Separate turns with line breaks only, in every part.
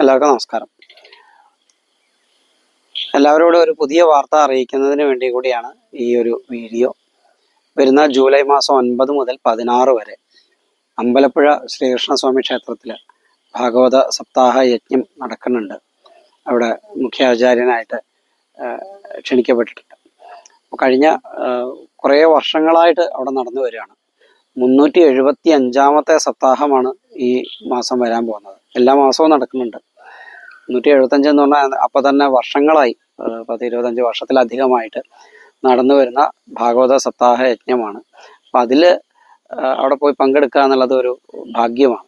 എല്ലാവർക്കും നമസ്കാരം. എല്ലാവരോടും ഒരു പുതിയ വാർത്ത അറിയിക്കുന്നതിന് വേണ്ടി കൂടിയാണ് ഈ ഒരു വീഡിയോ. വരുന്ന ജൂലൈ മാസം ഒൻപത് മുതൽ പതിനാറ് വരെ അമ്പലപ്പുഴ ശ്രീകൃഷ്ണസ്വാമി ക്ഷേത്രത്തിൽ ഭാഗവത സപ്താഹ യജ്ഞം നടക്കുന്നുണ്ട്. അവിടെ മുഖ്യാചാര്യനായിട്ട് ക്ഷണിക്കപ്പെട്ടിട്ടുണ്ട്. കഴിഞ്ഞ കുറേ വർഷങ്ങളായിട്ട് അവിടെ നടന്നു വരികയാണ്. മുന്നൂറ്റി എഴുപത്തി അഞ്ചാമത്തെ സപ്താഹമാണ് ഈ മാസം വരാൻ പോകുന്നത്. എല്ലാ മാസവും നടക്കുന്നുണ്ട്. മുന്നൂറ്റി എഴുപത്തഞ്ച് എന്ന് പറഞ്ഞാൽ അപ്പൊ തന്നെ വർഷങ്ങളായി പത്ത് ഇരുപത്തഞ്ച് വർഷത്തിലധികമായിട്ട് നടന്നു വരുന്ന ഭാഗവത സപ്താഹ യജ്ഞമാണ്. അപ്പം അതിൽ അവിടെ പോയി പങ്കെടുക്കുക എന്നുള്ളത് ഒരു ഭാഗ്യമാണ്.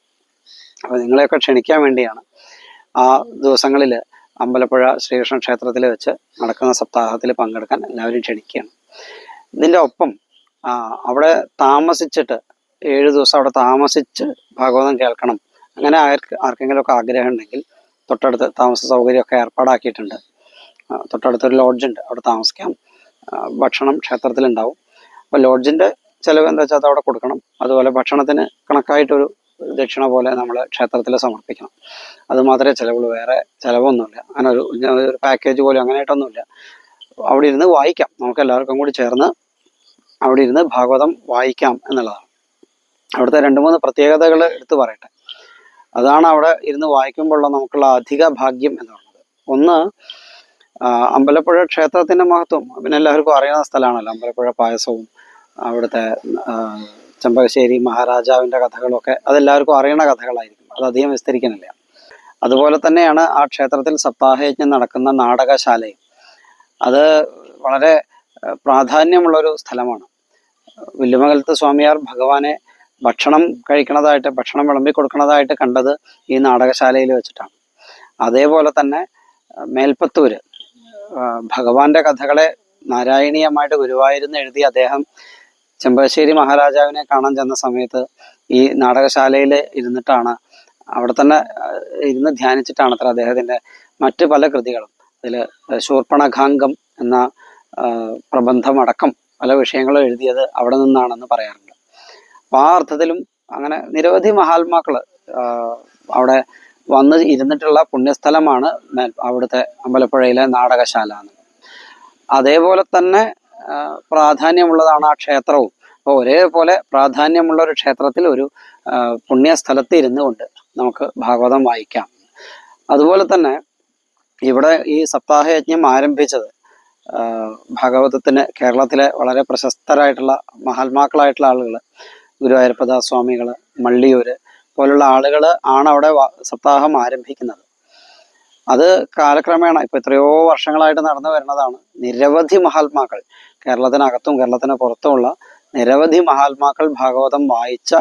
അപ്പോൾ നിങ്ങളെയൊക്കെ ക്ഷണിക്കാൻ വേണ്ടിയാണ് ആ ദിവസങ്ങളിൽ അമ്പലപ്പുഴ ശ്രീകൃഷ്ണ ക്ഷേത്രത്തിൽ വെച്ച് നടക്കുന്ന സപ്താഹത്തിൽ പങ്കെടുക്കാൻ എല്ലാവരും ക്ഷണിക്കുകയാണ്. ഇതിന്റെ ഒപ്പം അവിടെ താമസിച്ചിട്ട് ഏഴ് ദിവസം അവിടെ താമസിച്ച് ഭാഗവതം കേൾക്കണം അങ്ങനെ ആർക്ക് ആർക്കെങ്കിലുമൊക്കെ ആഗ്രഹം ഉണ്ടെങ്കിൽ തൊട്ടടുത്ത് താമസ സൗകര്യമൊക്കെ ഏർപ്പാടാക്കിയിട്ടുണ്ട്. തൊട്ടടുത്തൊരു ലോഡ്ജുണ്ട് അവിടെ താമസിക്കാം. ഭക്ഷണം ക്ഷേത്രത്തിലുണ്ടാവും. അപ്പോൾ ലോഡ്ജിന്റെ ചിലവ് എന്താ വെച്ചാൽ അത് അവിടെ കൊടുക്കണം. അതുപോലെ ഭക്ഷണത്തിന് കണക്കായിട്ടൊരു ദക്ഷിണ പോലെ നമ്മൾ ക്ഷേത്രത്തിൽ സമർപ്പിക്കണം. അത് മാത്രമേ ചിലവുള്ളൂ. വേറെ ചിലവൊന്നുമില്ല. അങ്ങനെ ഒരു ഒരു പാക്കേജ് പോലും അങ്ങനെയായിട്ടൊന്നുമില്ല അവിടെ ഇരുന്ന് വായിക്കാം. നമുക്ക് എല്ലാവർക്കും കൂടി ചേർന്ന് അവിടെ ഇരുന്ന് ഭാഗവതം വായിക്കാം എന്നുള്ളതാണ്. അവിടുത്തെ രണ്ട് മൂന്ന് പ്രത്യേകതകൾ എടുത്തു പറയട്ടെ. അതാണ് അവിടെ ഇരുന്ന് വായിക്കുമ്പോഴുള്ള നമുക്കുള്ള അധിക ഭാഗ്യം എന്ന് പറയുന്നത്. ഒന്ന് അമ്പലപ്പുഴ ക്ഷേത്രത്തിന്റെ മഹത്വം. പിന്നെ എല്ലാവർക്കും അറിയുന്ന സ്ഥലമാണല്ലോ അമ്പലപ്പുഴ പായസവും അവിടുത്തെ ചെമ്പകശ്ശേരി മഹാരാജാവിന്റെ കഥകളൊക്കെ അതെല്ലാവർക്കും അറിയണ കഥകളായിരിക്കും. അത് അധികം വിസ്തരിക്കുന്നില്ല. അതുപോലെ തന്നെയാണ് ആ ക്ഷേത്രത്തിൽ സപ്താഹയജ്ഞം നടക്കുന്ന നാടകശാലയും. അത് വളരെ പ്രാധാന്യമുള്ള പ്രാധാന്യമുള്ളൊരു സ്ഥലമാണ്. വില്ലുമകലത്ത് സ്വാമിയാർ ഭഗവാനെ ഭക്ഷണം കഴിക്കണതായിട്ട് ഭക്ഷണം വിളമ്പി കൊടുക്കണതായിട്ട് കണ്ടത് ഈ നാടകശാലയിൽ വെച്ചിട്ടാണ്. അതേപോലെ തന്നെ മേൽപ്പത്തൂര് ഭഗവാന്റെ കഥകളെ നാരായണീയമായിട്ട് ഗുരുവായൂരുന്ന് എഴുതി അദ്ദേഹം ചെമ്പശ്ശേരി മഹാരാജാവിനെ കാണാൻ ചെന്ന സമയത്ത് ഈ നാടകശാലയിൽ ഇരുന്നിട്ടാണ് അവിടെ തന്നെ ഇരുന്ന് ധ്യാനിച്ചിട്ടാണ് അത്ര അദ്ദേഹത്തിന്റെ മറ്റ് പല കൃതികളും. അതിൽ ശൂർപ്പണഖാംഗം എന്ന പ്രബന്ധമടക്കം പല വിഷയങ്ങളും എഴുതിയത് അവിടെ നിന്നാണെന്ന് പറയാറുണ്ട്. അപ്പോൾ ആ അർത്ഥത്തിലും അങ്ങനെ നിരവധി മഹാത്മാക്കൾ അവിടെ വന്ന് ഇരുന്നിട്ടുള്ള പുണ്യസ്ഥലമാണ് അവിടുത്തെ അമ്പലപ്പുഴയിലെ നാടകശാല എന്ന്. അതേപോലെ തന്നെ പ്രാധാന്യമുള്ളതാണ് ആ ക്ഷേത്രവും. അപ്പോൾ ഒരേപോലെ പ്രാധാന്യമുള്ള ഒരു ക്ഷേത്രത്തിൽ ഒരു പുണ്യസ്ഥലത്ത് ഇരുന്നു കൊണ്ട് നമുക്ക് ഭാഗവതം വായിക്കാം. അതുപോലെ തന്നെ ഇവിടെ ഈ സപ്താഹയജ്ഞം ആരംഭിച്ചത് ഭാഗവതത്തിന് കേരളത്തിലെ വളരെ പ്രശസ്തരായിട്ടുള്ള മഹാത്മാക്കളായിട്ടുള്ള ആളുകൾ ഗുരുവായൂരപ്പദാസ് സ്വാമികൾ മള്ളിയൂര് പോലുള്ള ആളുകൾ ആണ് അവിടെ സപ്താഹം ആരംഭിക്കുന്നത്. അത് കാലക്രമേണ ഇപ്പൊ എത്രയോ വർഷങ്ങളായിട്ട് നടന്നു വരുന്നതാണ്. നിരവധി മഹാത്മാക്കൾ കേരളത്തിനകത്തും കേരളത്തിന് പുറത്തുമുള്ള നിരവധി മഹാത്മാക്കൾ ഭാഗവതം വായിച്ച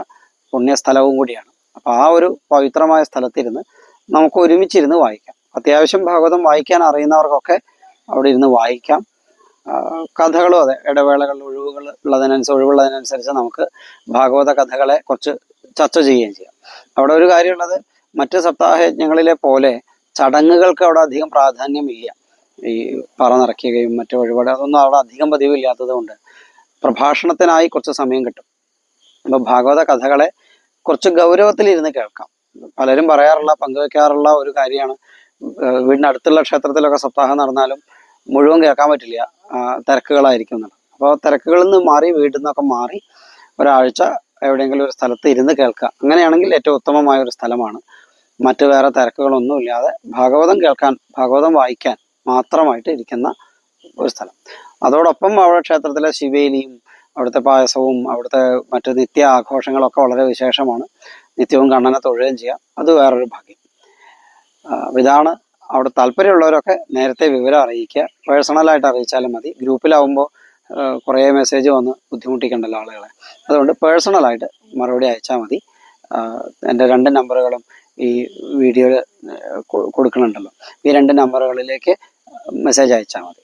പുണ്യസ്ഥലവും കൂടിയാണ്. അപ്പൊ ആ ഒരു പവിത്രമായ സ്ഥലത്തിരുന്ന് നമുക്ക് ഒരുമിച്ചിരുന്ന് വായിക്കാം. അത്യാവശ്യം ഭാഗവതം വായിക്കാൻ അറിയുന്നവർക്കൊക്കെ അവിടെ ഇരുന്ന് വായിക്കാം. കഥകളും അതെ ഇടവേളകൾ ഒഴിവുകൾ ഉള്ളതിനനുസരിച്ച് ഒഴിവുള്ളതിനനുസരിച്ച് നമുക്ക് ഭാഗവത കഥകളെ കുറച്ച് ചർച്ച ചെയ്യുകയും ചെയ്യാം. അവിടെ ഒരു കാര്യമുള്ളത് മറ്റ് സപ്താഹയജ്ഞങ്ങളിലെ പോലെ ചടങ്ങുകൾക്ക് അവിടെ അധികം പ്രാധാന്യമില്ല. ഈ പറ നിറയ്ക്കുകയും മറ്റു വഴിപാട് അതൊന്നും അവിടെ അധികം പതിവില്ലാത്തത് കൊണ്ട് പ്രഭാഷണത്തിനായി കുറച്ച് സമയം കിട്ടും. അപ്പോൾ ഭാഗവത കഥകളെ കുറച്ച് ഗൗരവത്തിലിരുന്ന് കേൾക്കാം. പലരും പറയാറുള്ള പങ്കുവെക്കാറുള്ള ഒരു കാര്യമാണ് വീടിനടുത്തുള്ള ക്ഷേത്രത്തിലൊക്കെ സപ്താഹം നടന്നാലും മുഴുവൻ കേൾക്കാൻ പറ്റില്ല. തിരക്കുകളായിരിക്കും എന്നുള്ളത് അപ്പോൾ തിരക്കുകളിൽ നിന്ന് മാറി വീട്ടിൽ നിന്നൊക്കെ മാറി ഒരാഴ്ച എവിടെയെങ്കിലും ഒരു സ്ഥലത്ത് ഇരുന്ന് കേൾക്കുക. അങ്ങനെയാണെങ്കിൽ ഏറ്റവും ഉത്തമമായ ഒരു സ്ഥലമാണ്. മറ്റു വേറെ തിരക്കുകളൊന്നും ഇല്ലാതെ ഭാഗവതം കേൾക്കാൻ ഭാഗവതം വായിക്കാൻ മാത്രമായിട്ട് ഇരിക്കുന്ന ഒരു സ്ഥലം. അതോടൊപ്പം അവിടെ ക്ഷേത്രത്തിലെ ശിവേലിയും അവിടുത്തെ പായസവും അവിടുത്തെ മറ്റ് നിത്യ ആഘോഷങ്ങളൊക്കെ വളരെ വിശേഷമാണ്. നിത്യവും കണ്ണനെ തൊഴുകയും ചെയ്യാം. അത് വേറൊരു ഭാഗ്യം. ഇതാണ് അവിടെ താല്പര്യമുള്ളവരൊക്കെ നേരത്തെ വിവരം അറിയിക്കുക. പേഴ്സണലായിട്ട് അറിയിച്ചാലും മതി. ഗ്രൂപ്പിലാവുമ്പോൾ കുറേ മെസ്സേജ് വന്ന് ബുദ്ധിമുട്ടിക്കണ്ടല്ലോ ആളുകളെ. അതുകൊണ്ട് പേഴ്സണലായിട്ട് മറുപടി അയച്ചാൽ മതി. എന്റെ രണ്ട് നമ്പറുകളും ഈ വീഡിയോയിൽ കൊടുക്കുന്നുണ്ടല്ലോ ഈ രണ്ട് നമ്പറുകളിലേക്ക് മെസ്സേജ് അയച്ചാൽ മതി.